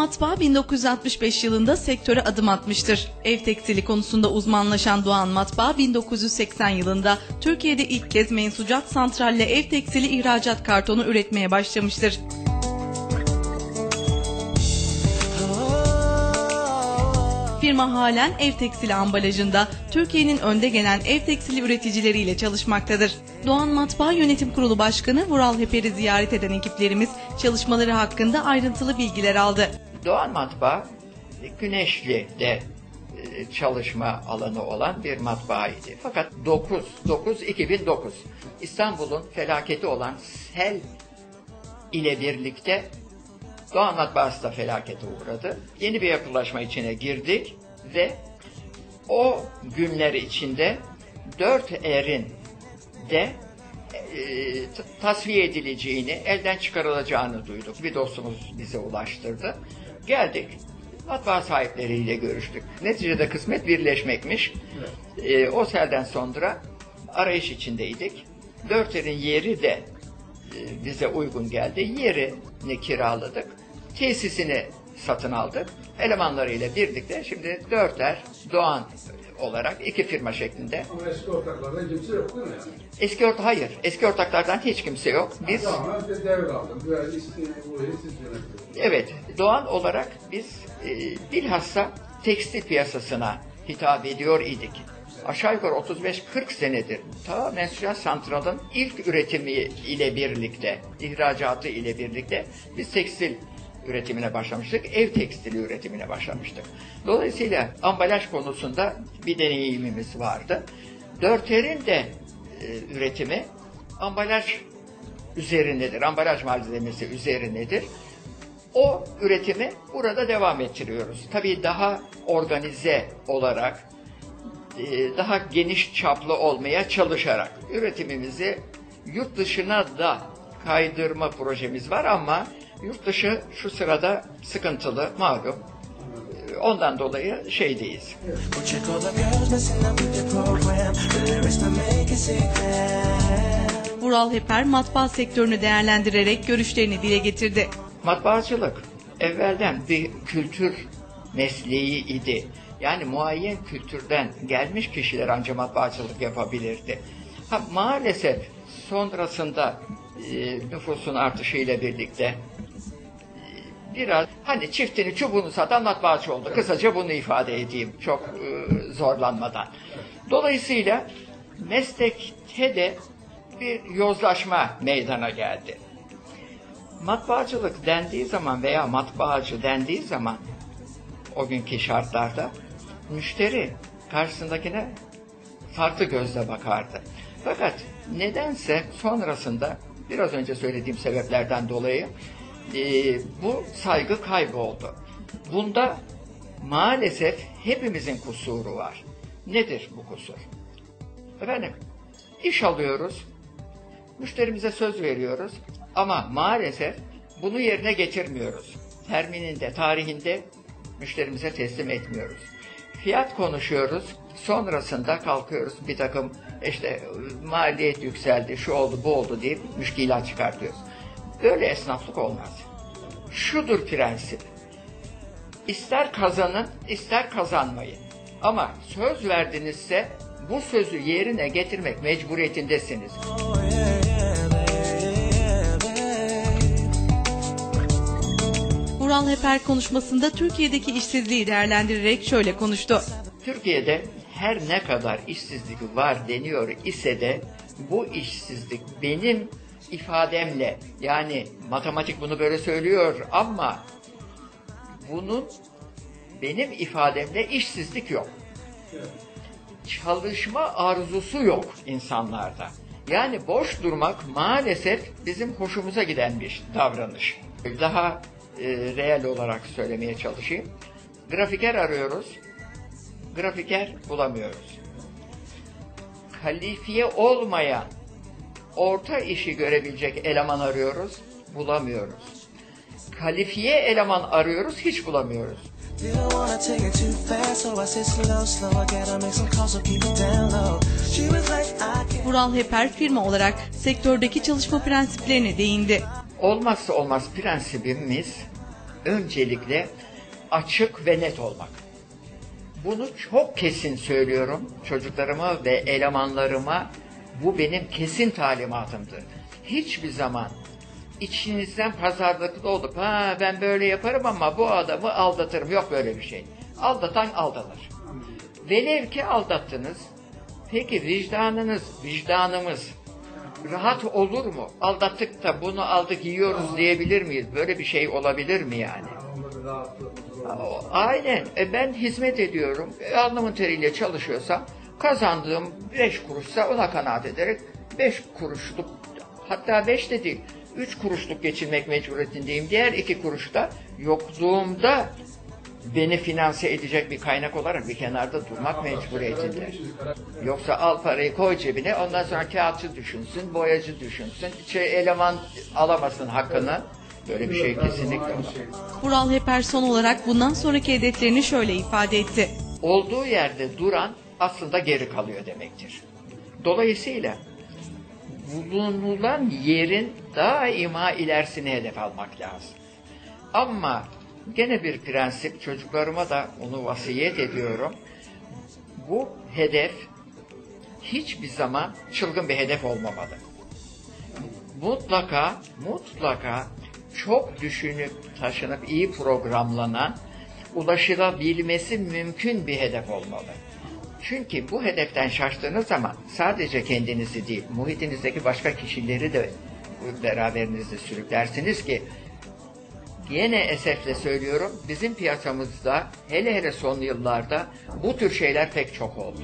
Matbaa 1965 yılında sektöre adım atmıştır. Ev tekstili konusunda uzmanlaşan Doğan Matbaa 1980 yılında Türkiye'de ilk kez mensucat santralle ev tekstili ihracat kartonu üretmeye başlamıştır. Firma halen ev tekstili ambalajında Türkiye'nin önde gelen ev tekstili üreticileriyle çalışmaktadır. Doğan Matbaa Yönetim Kurulu Başkanı Vural Heper'i ziyaret eden ekiplerimiz çalışmaları hakkında ayrıntılı bilgiler aldı. Doğan Matbaa Güneşli'de e, çalışma alanı olan bir matbaaydı. Fakat 9 9 2009 İstanbul'un felaketi olan sel ile birlikte Doğan Matbaası da felakete uğradı. Yeni bir yapılaşma içine girdik ve o günler içinde dört erin de e, tasfiye edileceğini, elden çıkarılacağını duyduk. Bir dostumuz bize ulaştırdı. Geldik, matbaa sahipleriyle görüştük. Neticede kısmet birleşmekmiş. E, o selden sonra arayış içindeydik. Dört erin yeri de e, bize uygun geldi. Yerini kiraladık. Tesisini satın aldık. Elemanlarıyla birlikte şimdi dörter Doğan olarak iki firma şeklinde. Ama eski ortaklardan kimse yok değil mi? Eski orta hayır. Eski ortaklardan hiç kimse yok. Biz Tamamen bir devraldım. Böyle isteği, burayı siz yönetiyorsunuz. evet Doğan olarak biz e, bilhassa tekstil piyasasına hitap ediyor idik. Aşağı yukarı 35-40 senedir ta menstrual santralın ilk üretimi ile birlikte, ihracatı ile birlikte biz tekstil üretimine başlamıştık. Ev tekstili üretimine başlamıştık. Dolayısıyla ambalaj konusunda bir deneyimimiz vardı. Dörter'in de e, üretimi ambalaj üzerindedir. Ambalaj malzemesi üzerindedir. O üretimi burada devam ettiriyoruz. Tabii daha organize olarak, e, daha geniş çaplı olmaya çalışarak üretimimizi yurt dışına da kaydırma projemiz var ama yurt dışı şu sırada sıkıntılı malum. Ondan dolayı şeydeyiz. Vural Heper matbaa sektörünü değerlendirerek görüşlerini dile getirdi. Matbaacılık evvelden bir kültür mesleği idi. Yani muayyen kültürden gelmiş kişiler ancak matbaacılık yapabilirdi. Ha, maalesef sonrasında e, nüfusun artışıyla birlikte biraz hani çiftini çubuğunu satan matbaacı oldu. Kısaca bunu ifade edeyim çok e, zorlanmadan. Dolayısıyla meslekte de bir yozlaşma meydana geldi. Matbaacılık dendiği zaman veya matbaacı dendiği zaman o günkü şartlarda müşteri karşısındakine farklı gözle bakardı. Fakat nedense sonrasında biraz önce söylediğim sebeplerden dolayı e, bu saygı kayboldu. Bunda maalesef hepimizin kusuru var. Nedir bu kusur? Efendim, iş alıyoruz, Müşterimize söz veriyoruz ama maalesef bunu yerine getirmiyoruz. Termininde, tarihinde müşterimize teslim etmiyoruz. Fiyat konuşuyoruz, sonrasında kalkıyoruz bir takım işte maliyet yükseldi, şu oldu, bu oldu deyip müşkilat çıkartıyoruz. Böyle esnaflık olmaz. Şudur prensip. İster kazanın, ister kazanmayın. Ama söz verdinizse bu sözü yerine getirmek mecburiyetindesiniz. Vural Heper konuşmasında Türkiye'deki işsizliği değerlendirerek şöyle konuştu. Türkiye'de her ne kadar işsizlik var deniyor ise de bu işsizlik benim ifademle yani matematik bunu böyle söylüyor ama bunun benim ifademle işsizlik yok. Çalışma arzusu yok insanlarda. Yani boş durmak maalesef bizim hoşumuza giden bir davranış. Daha e, reel olarak söylemeye çalışayım. Grafiker arıyoruz grafiker bulamıyoruz. Kalifiye olmayan orta işi görebilecek eleman arıyoruz, bulamıyoruz. Kalifiye eleman arıyoruz, hiç bulamıyoruz. Vural Heper firma olarak sektördeki çalışma prensiplerine değindi. Olmazsa olmaz prensibimiz öncelikle açık ve net olmak. Bunu çok kesin söylüyorum çocuklarıma ve elemanlarıma. Bu benim kesin talimatımdır. Hiçbir zaman içinizden pazarlıklı olup ha ben böyle yaparım ama bu adamı aldatırım. Yok böyle bir şey. Aldatan aldanır. Velev ki aldattınız. Peki vicdanınız, vicdanımız rahat olur mu? Aldattık da bunu aldık yiyoruz diyebilir miyiz? Böyle bir şey olabilir mi yani? Aynen. E ben hizmet ediyorum. E, alnımın teriyle çalışıyorsam kazandığım 5 kuruşsa ona kanaat ederek 5 kuruşluk hatta 5 de değil 3 kuruşluk geçinmek mecburiyetindeyim. Diğer 2 kuruş da yokluğumda beni finanse edecek bir kaynak olarak bir kenarda durmak mecburiyetinde. Yoksa al parayı koy cebine ondan sonra kağıtçı düşünsün, boyacı düşünsün, şey, eleman alamasın hakkını. Böyle bir şey kesinlikle Aynı olamaz. şey. Vural Heper son olarak bundan sonraki hedeflerini şöyle ifade etti. olduğu yerde duran aslında geri kalıyor demektir. Dolayısıyla bulunulan yerin daima ilerisine hedef almak lazım. Ama gene bir prensip çocuklarıma da onu vasiyet ediyorum. Bu hedef hiçbir zaman çılgın bir hedef olmamalı. Mutlaka, mutlaka çok düşünüp taşınıp iyi programlanan, ulaşılabilmesi mümkün bir hedef olmalı. Çünkü bu hedeften şaştığınız zaman sadece kendinizi değil, muhitinizdeki başka kişileri de beraberinizde sürüklersiniz ki Yine esefle söylüyorum, bizim piyasamızda hele hele son yıllarda bu tür şeyler pek çok oldu.